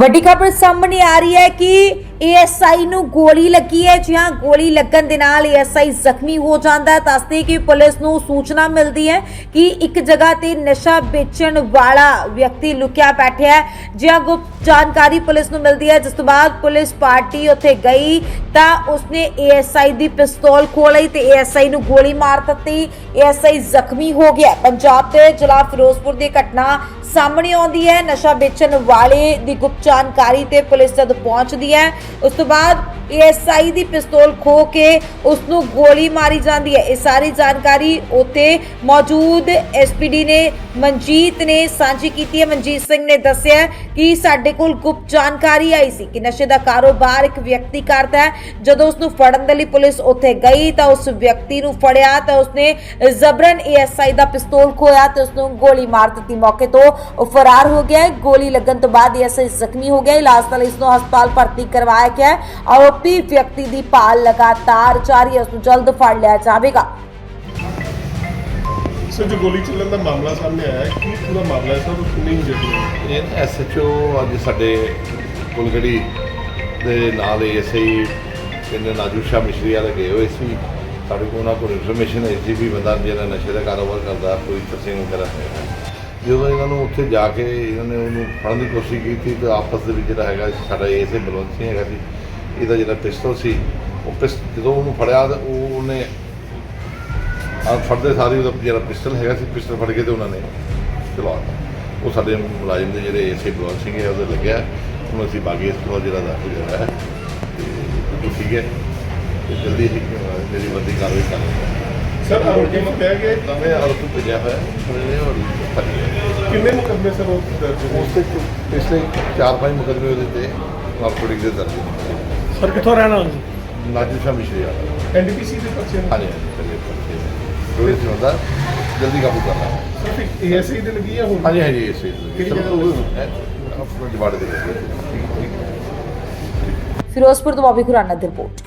ਵੱਡੀ ਖਬਰ ਸਾਹਮਣੇ ਆ ਰਹੀ ਹੈ ਕਿ ਏਐਸਆਈ ਨੂੰ ਗੋਲੀ ਲੱਗੀ ਹੈ ਜਿਹਾਂ ਗੋਲੀ ਲੱਗਣ ਦੇ ਨਾਲ ਏਐਸਆਈ ਜ਼ਖਮੀ ਹੋ ਜਾਂਦਾ ਹੈ। ਦੱਸਦੇ ਕਿ ਪੁਲਿਸ ਨੂੰ ਸੂਚਨਾ ਮਿਲਦੀ ਹੈ ਕਿ ਇੱਕ ਜਗ੍ਹਾ ਤੇ ਨਸ਼ਾ ਵੇਚਣ ਵਾਲਾ ਵਿਅਕਤੀ ਲੁਕਿਆ ਬੈਠਿਆ ਹੈ। ਜਿਹਾਂ ਗੁਪਤ ਜਾਣਕਾਰੀ ਪੁਲਿਸ ਨੂੰ ਮਿਲਦੀ ਹੈ, ਜਿਸ ਤੋਂ ਬਾਅਦ ਪੁਲਿਸ ਪਾਰਟੀ ਉੱਥੇ ਗਈ, ਤਾਂ ਉਸਨੇ ਏਐਸਆਈ ਦੀ ਪਿਸਤੌਲ ਖੋਲੀ ਤੇ ਏਐਸਆਈ ਨੂੰ ਗੋਲੀ ਮਾਰ ਦਿੱਤੀ। ਏਐਸਆਈ ਜ਼ਖਮੀ ਹੋ ਗਿਆ। ਪੰਜਾਬ ਦੇ ਜ਼ਿਲ੍ਹਾ ਫਿਰੋਜ਼ਪੁਰ ਦੀ ਘਟਨਾ ਸਾਹਮਣੇ ਆਉਂਦੀ ਹੈ, ਨਸ਼ਾ ਵੇਚਣ ਵਾਲੇ ਦੀ ਗੁਪਤ ਜਾਣਕਾਰੀ ਤੇ ਪੁਲਿਸ ਜਦ ਪਹੁੰਚਦੀ ਹੈ। ਉਸ ਤੋਂ ਬਾਅਦ ਏਐਸਆਈ ਦੀ ਪਿਸਤੌਲ ਖੋ ਕੇ ਉਸ ਨੂੰ ਗੋਲੀ ਮਾਰੀ ਜਾਂਦੀ ਹੈ। ਇਹ ਸਾਰੀ ਜਾਣਕਾਰੀ ਉੱਥੇ ਮੌਜੂਦ ਐਸਪੀਡੀ ਨੇ, ਮਨਜੀਤ ਨੇ ਸਾਂਝੀ ਕੀਤੀ ਹੈ। ਮਨਜੀਤ ਸਿੰਘ ਨੇ ਦੱਸਿਆ ਕਿ ਸਾਡੇ ਕੋਲ ਗੁਪਤ ਜਾਣਕਾਰੀ ਆਈ ਸੀ ਕਿ ਨਸ਼ੇ ਦਾ ਕਾਰੋਬਾਰ ਇੱਕ ਵਿਅਕਤੀ ਕਰਦਾ ਹੈ। ਜਦੋਂ ਉਸ ਨੂੰ ਫੜਨ ਦੇ ਲਈ ਪੁਲਿਸ ਉੱਥੇ ਗਈ ਤਾਂ ਉਸ ਵਿਅਕਤੀ ਨੂੰ ਫੜਿਆ ਤਾਂ ਉਸਨੇ ਜ਼ਬਰਨ ਏਐਸਆਈ ਦਾ ਪਿਸਤੌਲ ਖੋਇਆ ਤੇ ਉਸ ਨੂੰ ਗੋਲੀ ਮਾਰ ਦਿੱਤੀ। ਮੌਕੇ ਤੋਂ ਉਹ ਫਰਾਰ ਹੋ ਗਿਆ ਹੈ। ਗੋਲੀ ਲੱਗਣ ਤੋਂ ਬਾਅਦ ਏਐਸਆਈ ਜ਼ਖਮੀ ਹੋ ਗਿਆ ਇਲਾਜ ਲਈ ਇਸ ਨੂੰ ਹਸਪਤਾਲ ਭਰਤੀ ਕਰਵਾਇਆ ਗਿਆ ਹੈ। ਆਰੋਪੀ ਵਿਅਕਤੀ ਦੀ ਭਾਲ ਲਗਾਤਾਰ ਜਾਰੀ ਹੈ। ਉਸ ਨੂੰ ਜਲਦ ਫੜ ਲਿਆ ਜਾਵੇਗਾ। ਸਰ ਜੋ ਗੋਲੀ ਚੱਲਣ ਦਾ ਮਾਮਲਾ ਸਾਹਮਣੇ ਆਇਆ ਹੈ ਕੀ ਪੂਰਾ ਮਾਮਲਾ ਹੈ? ਸਰ ਕਿੰਨੀ ਇੰਜਰੀ ਹੈ? ਇਹ ਐਸਐਚਓ ਅੱਜ ਸਾਡੇ ਕੁਲਗੜੀ ਦੇ ਨਾਲ ਐਸਆਈ ਕਹਿੰਦੇ ਨਾਜੂ ਸ਼ਾਹ ਮਿਸ਼ਰੀ ਵਾਲੇ ਗਏ ਹੋਏ ਸੀ। ਸਾਡੇ ਕੋਲ ਉਹਨਾਂ ਕੋਲ ਇਨਫੋਰਮੇਸ਼ਨ ਹੈ। ਜੀ ਵੀ ਬੰਦਾ ਜਿਹੜਾ ਨਸ਼ੇ ਦਾ ਕਾਰੋਬਾਰ ਕਰਦਾ ਕੋਈ ਸਿੰਘ ਵਗੈਰਾ ਹੈ ਜਦੋਂ ਇਹਨਾਂ ਨੂੰ ਉੱਥੇ ਜਾ ਕੇ ਇਹਨਾਂ ਨੇ ਉਹਨੂੰ ਫੜਨ ਦੀ ਕੋਸ਼ਿਸ਼ ਕੀਤੀ ਤੇ ਆਪਸ ਦੇ ਵਿੱਚ ਜਿਹੜਾ ਹੈਗਾ ਸਾਡਾ ਐਸਏ ਬਲਵੰਤ ਸਿੰਘ ਹੈਗਾ ਸੀ ਇਹਦਾ ਜਿਹੜਾ ਪਿਸਤਲ ਸੀ, ਉਹ ਪਿਸ, ਜਦੋਂ ਉਹਨੂੰ ਫੜਿਆ ਤਾਂ ਉਹ ਉਹਨੇ ਆ ਫੜਦੇ ਸਾਰੇ ਉਹਦਾ ਜਿਹੜਾ ਪਿਸਟਲ ਹੈਗਾ ਸੀ ਪਿਸਟਲ ਫੜ ਕੇ ਤੇ ਉਹਨਾਂ ਨੇ ਚਲਾਤਾ ਉਹ ਸਾਡੇ ਮੁਲਾਜ਼ਮ ਦੇ ਜਿਹੜੇ ਏਸੇ ਬਲਵੰਤ ਸਿੰਘ ਹੈ, ਉਹਦੇ ਲੱਗਿਆ। ਉਹਨੂੰ ਅਸੀਂ ਬਾਗੀ ਇਸ ਤੋਂ ਜਿਹੜਾ ਦਾ ਜਿਹੜਾ ਹੈ, ਤੇ ਠੀਕ ਹੈ। ਤੇ ਜਲਦੀ ਹੀ ਮੇਰੀ ਵੱਡੀ ਕਾਰਵਾਈ ਕਰ ਰਹੀ ਹੈ ਸਰ ਆਰੋਪੀ ਨੂੰ ਕਹਿ ਗਏ ਨਵੇਂ ਆਰੋਪੀ ਭੇਜਿਆ ਹੋਇਆ ਹੈ ਫੜੇ ਨੇ ਔਰ ਫੜੀ ਹੈ ਕਿੰਨੇ ਮੁਕੱਦਮੇ ਸਰ ਉਹ ਦਰਜ ਨੇ? ਉਸ ਤੇ ਪਿਛਲੇ 4-5 ਮੁਕਦਮੇ ਉਹਦੇ ਤੇ ਨਾਰਕੋਟਿਕ ਦੇ ਦਰਜ ਨੇ। ਸਰ ਕਿੱਥੋਂ ਰਹਿਣਾ ਤੁਸੀਂ ਨਾਜੂ ਸ਼ਾਹ ਮਿਸ਼ਰੀ ਵਾਲਾ। ਐਨਡੀਪੀਸੀ ਦੇ ਪਰਚੇ ਪਰਚੇ। ਥੋੜੇ ਜਿਹੇ ਹੁੰਦਾ ਜਲਦੀ ਕਾਬੂ ਕਰਨਾ ਹੈ ਸਿਰਫ ਏਐਸਆਈ ਦੇ ਲੱਗੀ ਹੈ ਹੁਣ? ਹਾਂਜੀ ਹਾਂਜੀ ਇਸ ਚੀਜ਼ ਕਿਹੜੀ ਦੀ ਜਗ੍ਹਾ ਆਪਣਾ ਜਵਾੜੇ ਦੇ ਫਿਰੋਜ਼ਪੁਰ ਤੋਂ ਬੋਬੀ ਖੁਰਾਨਾ ਦੀ ਰਿਪੋਰਟ।